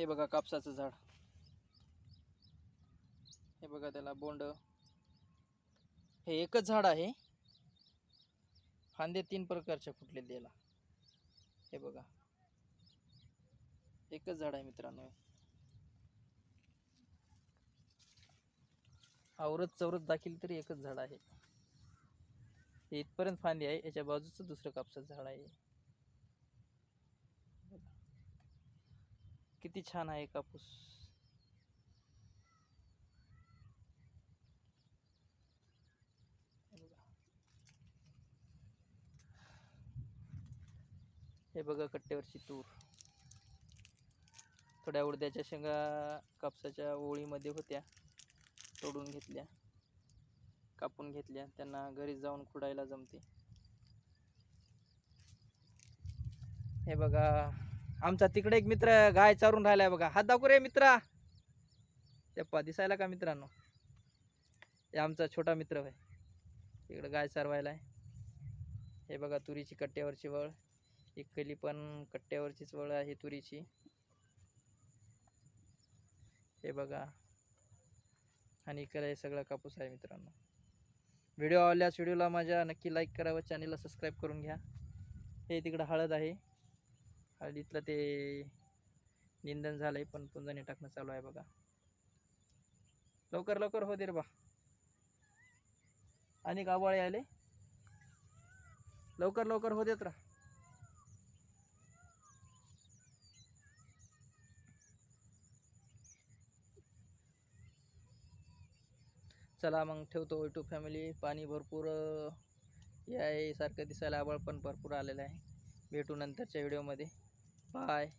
हे बघा कापसाचं झाड. हे बघा त्याला बोंड. हे एकच झाड आहे. फांदे तीन प्रकारच्या फुटले त्याला. हे बघा. एकच झाड आहे मित्रांनो. आवरत चौरत दाखील तरी एकच झाड आहे. हे इथपर्यंत फांदी आहे. याच्या बाजूचं दुसरं कापसाचं झाड आहे. किती छान आहे कापूस. हे बघा. हे बघा कट्ट्यावरची तूर. थोड्या उडद्याच्या शेंगा कापसाच्या ओळीमध्ये होत्या. तोडून घेतल्या. कापून घेतल्या. त्यांना घरी जाऊन खुडायला जमते. हे बघा आमचा तिकडे एक मित्र गाय चारून राहिलाय बघा. हात दाखवू रे मित्रा. चप्पा दिसायला का मित्रांनो? हे आमचा छोटा मित्र भाई तिकडे गाय चारवायला आहे हे बघा तुरीची कट्ट्यावरची वळ. इकली पण कट्ट्यावरचीच वळ आहे तुरीची. हे बघा. आणि इकडे हे सगळा कापूस आहे मित्रांनो. व्हिडिओ आवडल्यास व्हिडिओला माझ्या नक्की लाईक करा व चॅनलला सबस्क्राईब करून घ्या. हे तिकडं हळद आहे. हळदीतलं ते निंदन झालंय पण पुंजणी टाकणं चालू आहे बघा. लवकर लवकर हो दे रे बा. आणि गावाळे आले. लवकर लवकर हो देत राहा चला मग ठेवतो टू फॅमिली पाणी भरपूर यासारखं दिसायला आबाळ पण भरपूर आलेलं आहे. भेटू नंतरच्या व्हिडिओमध्ये Bye.